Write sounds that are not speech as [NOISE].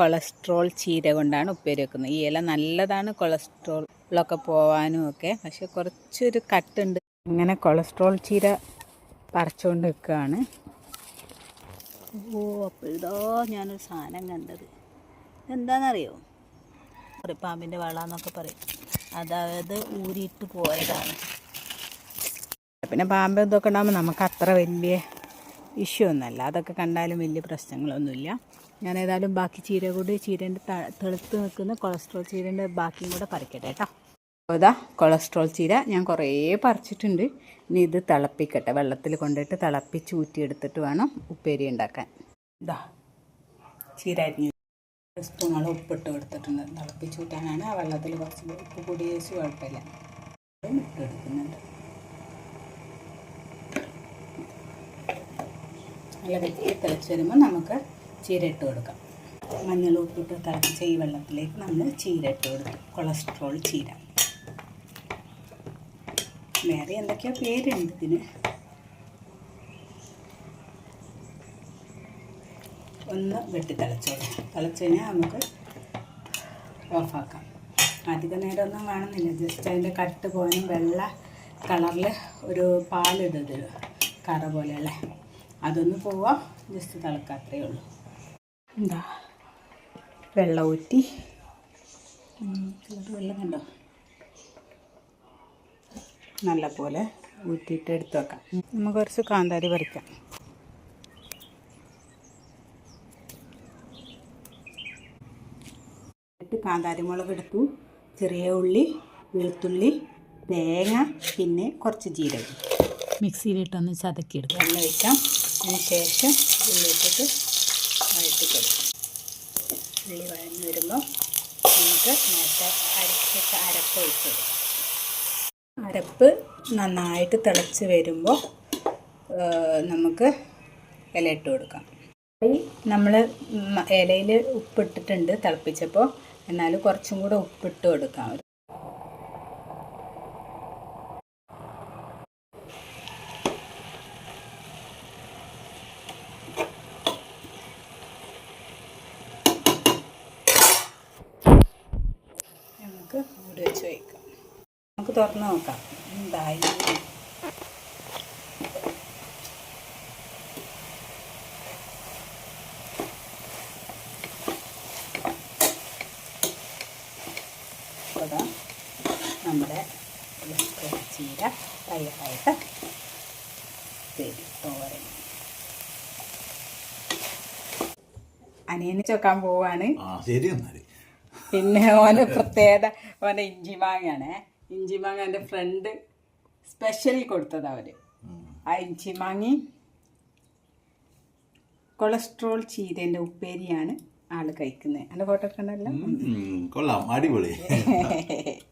Cholesterol ചീര കൊണ്ടാണ് ഉപ്പേരി വെക്കുന്നത്. ഈ ഇല നല്ലതാണ് കൊളസ്ട്രോളൊക്കെ പോവാനും ഒക്കെ. പക്ഷെ കുറച്ചൊരു കട്ടുണ്ട്. ഇങ്ങനെ കൊളസ്ട്രോൾ ചീര പറിച്ചുകൊണ്ട് വെക്കുകയാണ് ഓ അപ്പോൾ ഇതോ ഞാനൊരു സാധനം കണ്ടത്. എന്താണെന്നറിയോ പാമ്പിന്റെ വള എന്നൊക്കെ പറയും. അതായത് ഊരിയിട്ട് പോയതാണ്. പിന്നെ പാമ്പ് ഇതൊക്കെ ഉണ്ടാകുമ്പോൾ നമുക്ക് അത്ര വലിയ ഇഷ്യൂ ഒന്നുമല്ല. അതൊക്കെ കണ്ടാലും വലിയ പ്രശ്നങ്ങളൊന്നുമില്ല. ഞാൻ ഏതായാലും ബാക്കി ചീര കൂടി ചീരേന്റെ തെളുത്ത് നിൽക്കുന്ന കൊളസ്ട്രോൾ ചീരേന്റെ ബാക്കിയും കൂടെ പറിക്കട്ടെ കേട്ടോ ഇതാ കൊളസ്ട്രോൾ ചീര ഞാൻ കുറേ പറിച്ചിട്ടുണ്ട്. ഇനി ഇത് തിളപ്പിക്കട്ടെ. വെള്ളത്തിൽ കൊണ്ടിട്ട് തിളപ്പിച്ച് ഊറ്റിയെടുത്തിട്ട് വേണം ഉപ്പേരി ഉണ്ടാക്കാൻ. ഇതാ ചീര അരിഞ്ഞു സ്പൂണോളം ഉപ്പിട്ട് കൊടുത്തിട്ടുണ്ട്. തിളപ്പിച്ച് ഊറ്റാനാണ്. ആ വെള്ളത്തിൽ കുറച്ച് ഉപ്പ് കൂടി വെച്ച് കുഴപ്പമില്ല. ഇട്ടെടുക്കുന്നുണ്ട് നല്ല വെട്ടി തിളച്ച് വരുമ്പോൾ നമുക്ക് ചീര ഇട്ട് കൊടുക്കാം. മഞ്ഞൾ ഉപ്പിട്ട് തിളച്ച ഈ വെള്ളത്തിലേക്ക് നമ്മൾ ചീര ഇട്ട് കൊടുക്കും. കൊളസ്ട്രോൾ ചീര. വേറെ എന്തൊക്കെയോ പേരുണ്ട് ഇതിന്. ഒന്ന് വെട്ടി തിളച്ചോളൂ തിളച്ച് കഴിഞ്ഞാൽ നമുക്ക് ഓഫാക്കാം. അധിക നേരമൊന്നും കാണുന്നില്ല. ജസ്റ്റ് അതിന്റെ കട്ട് പോകാനും വെള്ള കളറിൽ ഒരു പാലിടത് കറ പോലെയുള്ള അതൊന്ന് പോവാം. ജസ്റ്റ് തിളക്കാത്രേ ഉള്ളൂ. എന്താ? വെള്ളം ഊറ്റി. വെള്ളം കണ്ടോ? നല്ല പോലെ ഊറ്റിയിട്ട് എടുത്ത് വെക്കാം. നമുക്ക് കുറച്ച് കാന്താരി പറിക്കാം. ഇട്ട് കാന്താരി മുളക് എടുത്തു. ചെറിയ ഉള്ളി വെളുത്തുള്ളി തേങ്ങ പിന്നെ കുറച്ച് ജീരകം. മിക്സിയിലിട്ടൊന്ന് ചതക്കിയെടുക്കാം. എണ്ണ വയ്ക്കാം അതിന് ശേഷം ഉള്ളി ഇട്ടിട്ട് വഴറ്റി കൊടുക്കും. ഉള്ളി വഴഞ്ഞ് വരുമ്പോൾ നമുക്ക് നേരത്തെ അരച്ചിട്ട് അരപ്പ് ഒഴിച്ച് കൊടുക്കും. അരപ്പ് നന്നായിട്ട് തിളച്ച് വരുമ്പോൾ നമുക്ക് ഇല ഇട്ട് കൊടുക്കാം. നമ്മൾ ഇലയിൽ ഉപ്പിട്ടിട്ടുണ്ട് തിളപ്പിച്ചപ്പോൾ എന്നാൽ കുറച്ചും കൂടെ ഉപ്പിട്ട് കൊടുക്കാം. നമുക്ക് മൂടി വെച്ച് വയ്ക്കാം. നമുക്ക് തുറന്ന് നോക്കാം. എന്തായി? നമ്മുടെ ചീര തയ്യാറായിട്ട് തരും തോരൻ. അനിയന് ചോക്കാൻ പോവാണ്. ശരി എന്നാൽ. പിന്നെ ഓന് പ്രത്യേകത ഓന്റെ ഇഞ്ചി മാങ്ങയാണ്. ഇഞ്ചി മാങ്ങ എന്റെ ഫ്രണ്ട് സ്പെഷ്യൽ കൊടുത്തത് അവർ. ആ ഇഞ്ചി മാങ്ങി കൊളസ്ട്രോൾ ചീരേന്റെ ഉപ്പേരിയാണ് ആൾ കഴിക്കുന്നത് എന്റെ ഫോട്ടോ കണ്ടല്ലോ? കൊള്ളാം. അടിപൊളി. [LAUGHS]